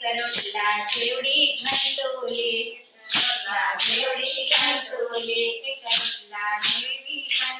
தேவடி கண்ட்ரோலே தேவடி கண்ட்ரோலே தேவடி கண்ட்ரோலே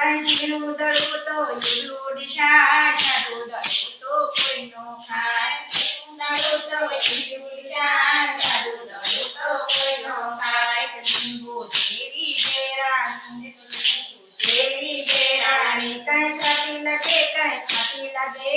કાંસીનું દડો તો લીલું ઢાળ જાડો દડો તો કોઈનો ખાય દડો તો લીલું ઢાળ જાડો દડો તો કોઈનો ખાય કંગો દેવી દેરાણી દેવી દેરાણી કઈ ખાતી લગે કઈ ખાતી લગે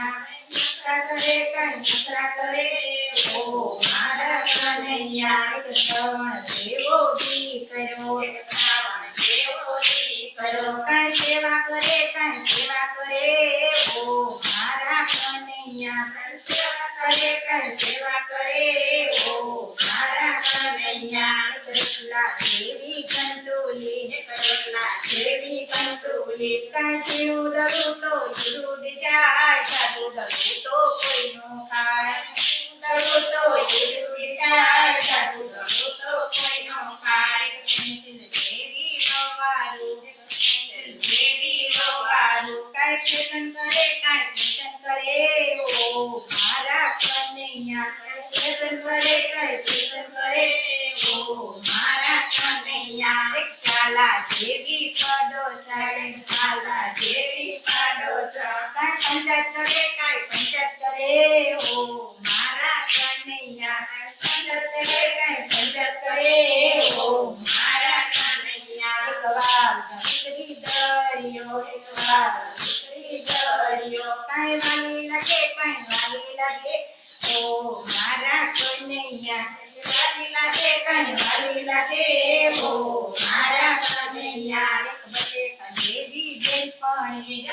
કનૈયા કરે કરે ઓ મારા કનૈયા એક શ્રવણ દેવો જી કરો એક કરે કઈ સેવા કરે